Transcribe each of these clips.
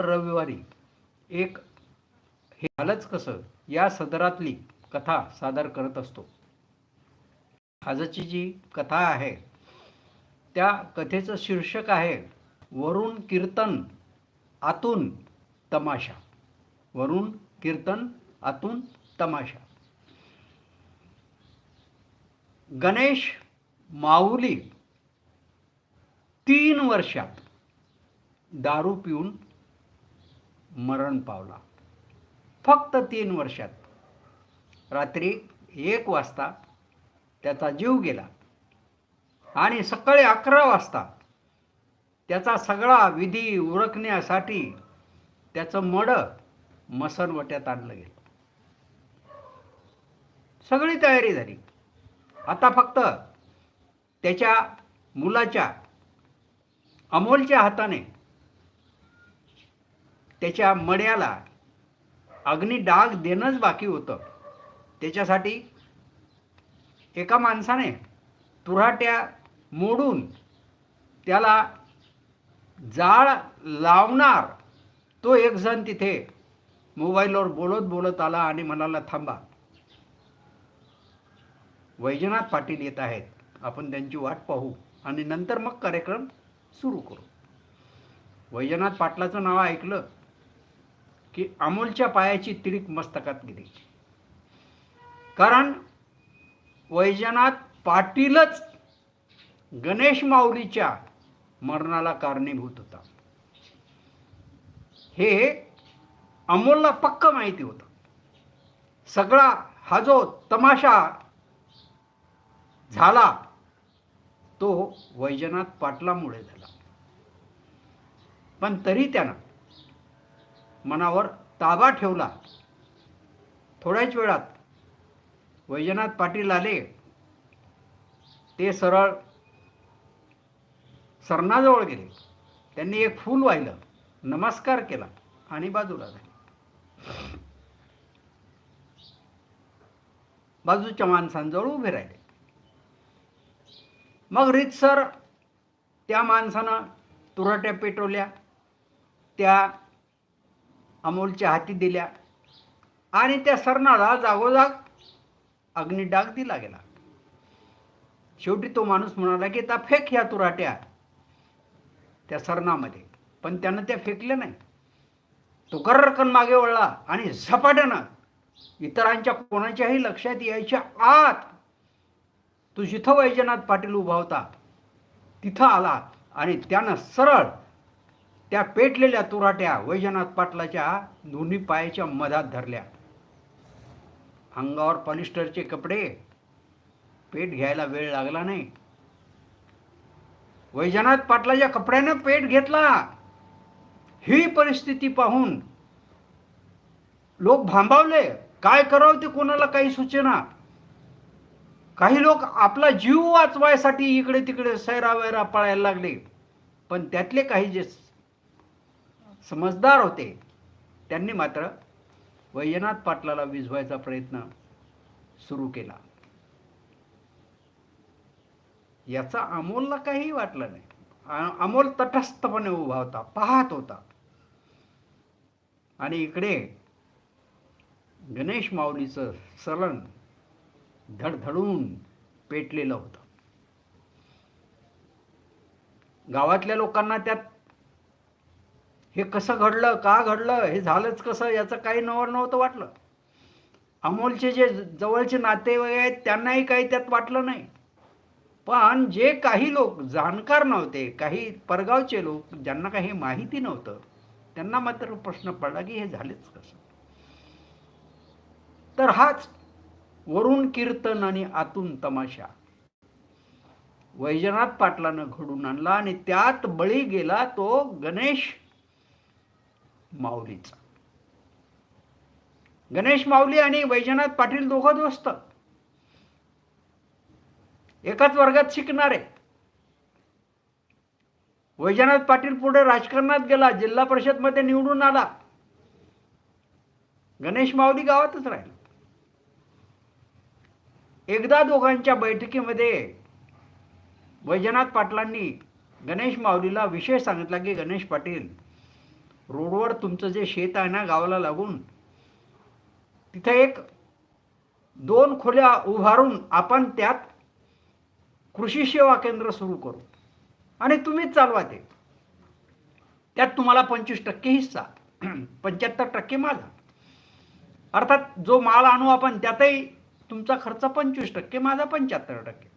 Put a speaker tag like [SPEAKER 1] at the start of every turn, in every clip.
[SPEAKER 1] रविवारी. एक हे झालंच कसं? या सदरातली कथा सादर करत असतो. आजची जी कथा आहे त्या कथेचं शीर्षक आहे वरुण कीर्तन आतून तमाशा. वरुण कीर्तन आतून तमाशा. गणेश माऊली तीन वर्षात दारू पिऊन मरण पावला. फक्त तीन वर्षात. रात्री एक वाजता त्याचा जीव गेला. आणि सकाळी अकरा वाजता त्याचा सगळा विधी उरकण्यासाठी त्याचं मड मसनवट्यात आणलं गेलं. सगळी तयारी झाली. आता फक्त त्याच्या मुलाच्या अमोलच्या हाताने त्याच्या मड्याला अग्नी डाग देणंच बाकी होतं. त्याच्यासाठी एका माणसाने तुराट्या मोडून त्याला जाळ लावणार. तो एक जण तिथे मोबाईलवर बोलत बोलत आला आणि म्हणाला थांबा. वैजनाथ पाटील येत आहेत. आपण त्यांची वाट पाहू आणि नंतर मग कार्यक्रम सुरू करू. वैजनाथ पाटलाचं नाव ऐकलं. की अमोलच्या पायाची तिरीक मस्तकात गेली. कारण वैजनाथ पाटीलच गणेश माऊलीच्या मरणाला कारणीभूत होता. हे अमोलला पक्क माहिती होतं. सगळा हा जो तमाशा झाला तो वैजनाथ पाटलामुळे झाला. पण तरी त्यानं मनावर ताबा ठेवला. थोड्याच वेळात वैजनाथ पाटील आले. ते सरळ सरणाजवळ गेले. त्यांनी एक फूल वाहिलं. नमस्कार केला आणि बाजूला झाले बाजूच्या माणसांजवळ उभे राहिले. मग रीतसर त्या माणसानं तुरट्या पेटवल्या. त्या अमोलच्या हाती दिल्या. आणि त्या सरणाला जागोजाग अग्निडाग दिला गेला. शेवटी तो माणूस म्हणाला की आता फेक ह्या तुराट्या. त्या सरणामध्ये पण त्यानं त्या फेकल्या नाही. तो कर्रकन मागे वळला आणि झपाट्यानं इतरांच्या कोणाच्याही लक्षात यायच्या आत तो जिथं वैजनाथ पाटील उभा होता तिथं आला आणि त्यानं सरळ त्या पेटलेल्या तुराट्या वैजनाथ पाटलाच्या दोन्ही पायाच्या मधात धरल्या. अंगावर पॉलिस्टरचे कपडे. पेट घ्यायला वेळ लागला नाही. वैजनाथ पाटलाच्या कपड्यानं पेट घेतला. ही परिस्थिती पाहून लोक भांबावले. काय करावं ते कोणाला काही सूचना? काही लोक आपला जीव वाचवायसाठी इकडे तिकडे सैरा वैरा पळायला लागले. पण त्यातले काही जे समजदार होते. त्यांनी मात्र वैजनाथ पाटलाला विझवायचा प्रयत्न सुरू केला. याचा अमोलला काही वाटलं नाही. अमोल तटस्थपणे उभा होता पाहत होता. आणि इकडे गणेश माऊलीचं सलन धडधडून पेटलेलं होतं. गावातल्या लोकांना त्यात हे कसं घडलं का घडलं हे झालंच कसं याचं काही नवर नव्हतं वाटलं. अमोलचे जे जवळचे नातेवाईक आहेत त्यांनाही काही त्यात वाटलं नाही. पण जे काही लोक जाणकार नव्हते काही परगावचे लोक ज्यांना काही माहिती नव्हतं त्यांना मात्र प्रश्न पडला की हे झालेच कसं? तर हाच वरुण कीर्तन आणि आतून तमाशा. वैजनाथ पाटलानं घडून आणला आणि त्यात बळी गेला तो गणेश माऊलीचा. गणेश माऊली आणि वैजनाथ पाटील दोघं दोस्त. एकाच वर्गात शिकणारे. वैजनाथ पाटील पुढे राजकारणात गेला जिल्हा परिषदमध्ये निवडून आला. गणेश माऊली गावातच राहिला. एकदा दोघांच्या बैठकीमध्ये वैजनाथ पाटलांनी गणेश माऊलीला विषय सांगितला की गणेश पाटील रोडवर तुमचं जे शेत आहे ना गावाला लागून तिथं एक दोन खोल्या उभारून आपण त्यात कृषी सेवा केंद्र सुरू करू. आणि तुम्हीच चालवा ते. त्यात तुम्हाला पंचवीस टक्के हिस्सा पंच्याहत्तर टक्के माझा अर्थात जो माल आणू आपण त्यातही तुमचा खर्च पंचवीस टक्के माझा पंच्याहत्तर टक्के.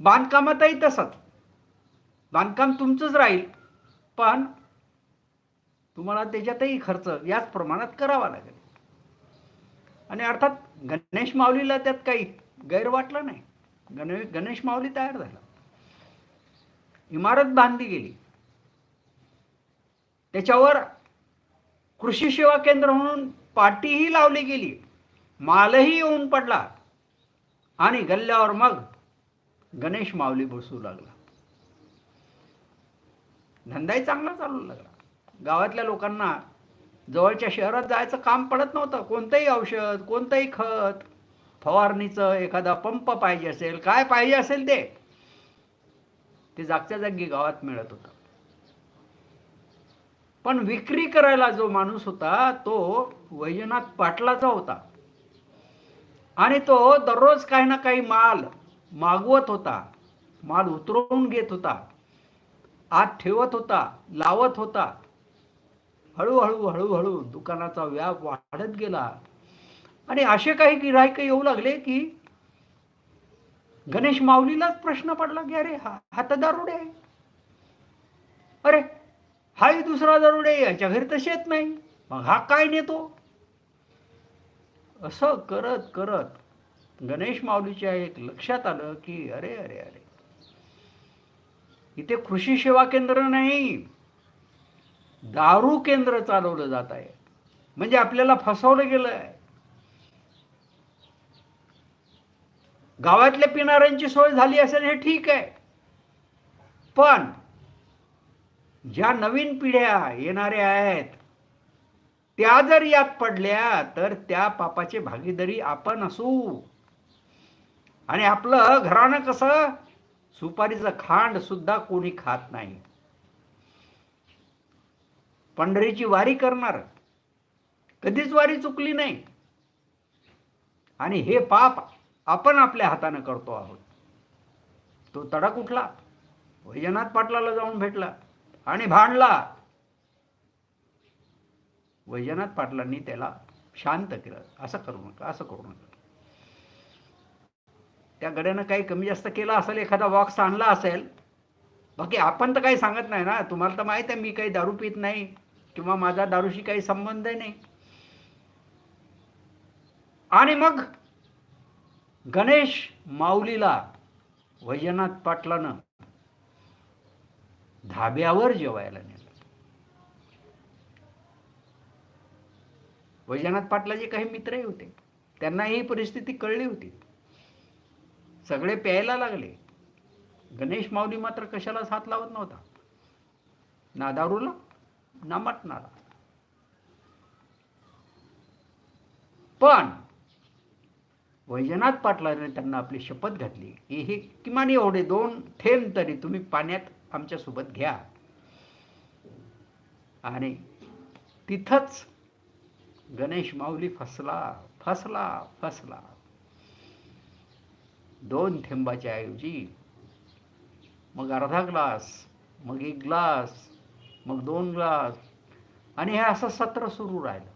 [SPEAKER 1] बांधकामातही तसंच. बांधकाम तुमचंच राहील पण तुम्हाला त्याच्यातही खर्च याच प्रमाणात करावा लागेल. आणि अर्थात गणेश माऊलीला त्यात काही गैर वाटलं नाही. गणे गणेश माऊली तयार झाला. इमारत बांधली गेली. त्याच्यावर कृषी सेवा केंद्र म्हणून पाटीही लावली गेली. मालही येऊन पडला. आणि गल्ल्यावर मग गणेश माऊली बसू लागला. धंदाही चांगला चालू लागला. गावातल्या लोकांना जवळच्या शहरात जायचं काम पडत नव्हतं. कोणतंही औषध कोणतंही खत फवारणीचं एखादा पंप पाहिजे असेल काय पाहिजे असेल ते ते जागच्या जागी गावात मिळत होतं. पण विक्री करायला जो माणूस होता तो वैजनाथ पाटलाचा होता. आणि तो दररोज काही ना काही माल मागवत होता माल उतरवून घेत होता आत ठेवत होता लावत होता. हळूहळू हळूहळू दुकानाचा व्याप वाढत गेला. आणि असे काही गिरायक येऊ लागले की गणेश माऊलीलाच प्रश्न पडला की अरे हा हा तर दारुडे आहे. अरे हाही दुसरा दारुडे आहे, याच्या घरी तसे येत नाही. मग हा काय नेतो? असं करत करत गणेश माऊलीच्या एक लक्षात आलं की अरे अरे अरे इथे कृषी सेवा केंद्र नाही. दारू केंद्र चालवलं जात आहे. म्हणजे आपल्याला फसवलं गेलं आहे गावातल्या पिणाऱ्यांची सोय झाली असेल हे ठीक आहे. पण ज्या नवीन पिढ्या येणाऱ्या आहेत त्या जर यात पडल्या तर त्या पापाचे भागीदारी आपण असू. आणि आपलं घरानं कसं? सुपारीचं खांड सुद्धा कोणी खात नाही. पंढरीची वारी करणार. कधीच वारी चुकली नाही. आणि हे पाप आपण आपल्या हाताने करतो आहोत. तो तडक उठला वैजनाथ पाटलाला जाऊन भेटला आणि भांडला. वैजनाथ पाटलांनी त्याला शांत केलं. असं करू नका असं करू नका. त्या गड्यानं काही कमी जास्त केलं असेल एखादा बॉक्स आणला असेल. बाकी आपण तर काही सांगत नाही ना. तुम्हाला तर माहीत आहे मी काही दारू पित नाही. किंवा माझा दारूशी काही संबंध नाही. आणि मग गणेश माऊलीला वैजनाथ पाटलानं धाब्यावर जेवायला नेलं. वैजनाथ पाटलाचे काही मित्रही होते. त्यांना ही परिस्थिती कळली होती. सगळे प्यायला लागले. गणेश माऊली मात्र कशालाच हात लावत नव्हता. ना दारूला नमटणार. पण वैजनाथ पाटलाने त्यांना आपली शपथ घातली. की हे किमान एवढे दोन थेंब तरी तुम्ही पाण्यात आमच्यासोबत घ्या. आणि तिथंच गणेश माऊली फसला फसला फसला. दोन थेंबाच्या ऐवजी मग अर्धा ग्लास मग एक ग्लास मग दोन ग्लास. आणि हे असं सत्र सुरू राहिलं.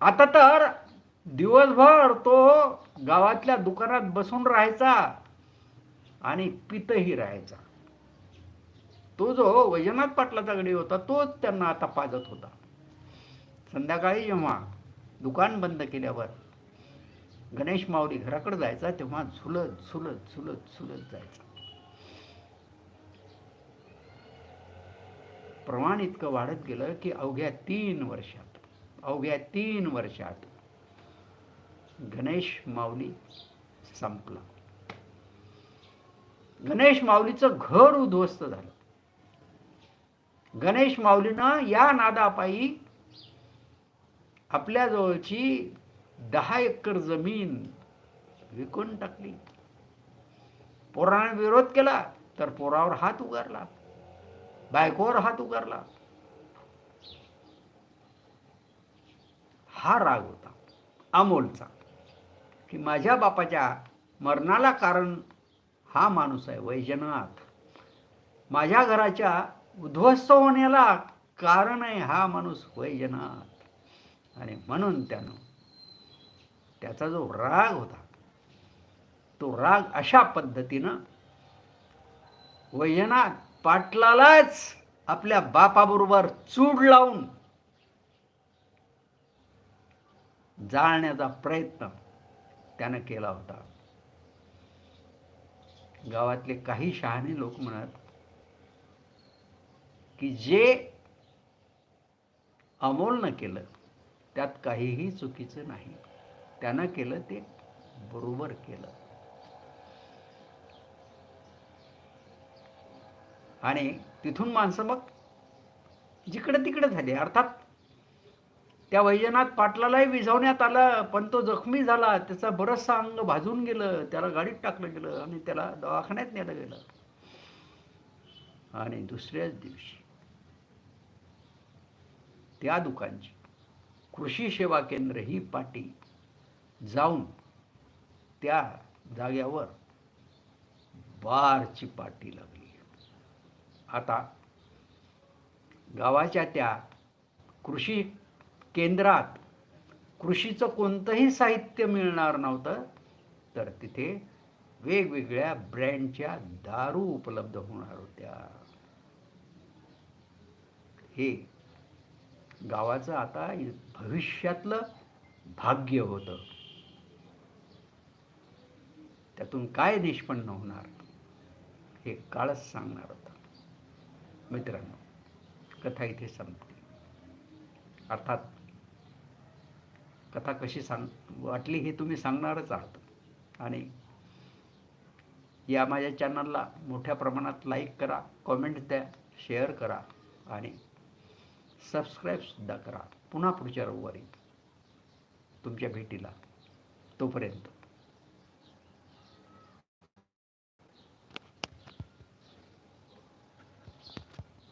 [SPEAKER 1] आता तर दिवसभर तो गावातल्या दुकानात बसून राहायचा आणि पितही राहायचा. तो जो वैजनाथ पाटलाचा गडी होता तोच त्यांना आता पाजत होता. संध्याकाळी जेव्हा दुकान बंद केल्यावर गणेश माऊली घराकडे जायचा तेव्हा झुलत झुलत झुलत झुलत जायचा. प्रमाण इतकं वाढत गेलं की अवघ्या तीन वर्षात अवघ्या तीन वर्षात गणेश माऊली संपला. गणेश माऊलीचं घर उद्ध्वस्त झालं. गणेश माऊलीनं या नादापायी आपल्या जवळची दहा एकर जमीन विकून टाकली. पोरांना विरोध केला तर पोरावर हात उगारला. बायकोवर हात उगारला. हा राग होता अमोलचा की माझ्या बापाच्या मरणाला कारण हा माणूस आहे वैजनाथ. माझ्या घराच्या उद्ध्वस्त होण्याला कारण आहे हा माणूस वैजनाथ. आणि म्हणून त्यानं त्याचा जो राग होता तो राग अशा पद्धतीनं वैजनाथ पाटलालाच आपल्या बापाबरोबर चूड लावून जाळण्याचा प्रयत्न त्यानं केला होता. गावातले काही शहाणे लोक म्हणत की जे अमोलनं केलं त्यात काहीही चुकीचं नाही. त्यानं केलं ते बरोबर केलं. आणि तिथून माणसं मग जिकडं तिकडे झाली. अर्थात त्या वैजनाथ पाटलालाही विझवण्यात आलं पण तो जखमी झाला. त्याचा बरचसा अंग भाजून गेलं त्याला गाडीत टाकलं गेलं आणि त्याला दवाखान्यात नेलं गेलं. आणि दुसऱ्याच दिवशी त्या दुकानची कृषी सेवा केंद्र ही पाटी जाऊन त्या जाग्यावर बारची पाटी लागली. आता गावाच्या त्या कृषी केंद्रात कृषीचं कोणतंही साहित्य मिळणार नव्हतं तर तिथे वेगवेगळ्या ब्रँडच्या दारू उपलब्ध होणार होत्या. हे गावाचं आता भविष्यातलं भाग्य होतं. त्यातून काय निष्पन्न होणार हे काळच सांगणार होतं. मित्रांनो कथा इथे संपते अर्थात कथा कशी सांग वाटली हे तुम्ही सांगणारच आहात. आणि या माझ्या चॅनलला मोठ्या प्रमाणात लाईक करा कॉमेंट द्या शेअर करा आणि सबस्क्राईबसुद्धा करा. पुन्हा पुढच्या रविवारी तुमच्या भेटीला. तोपर्यंत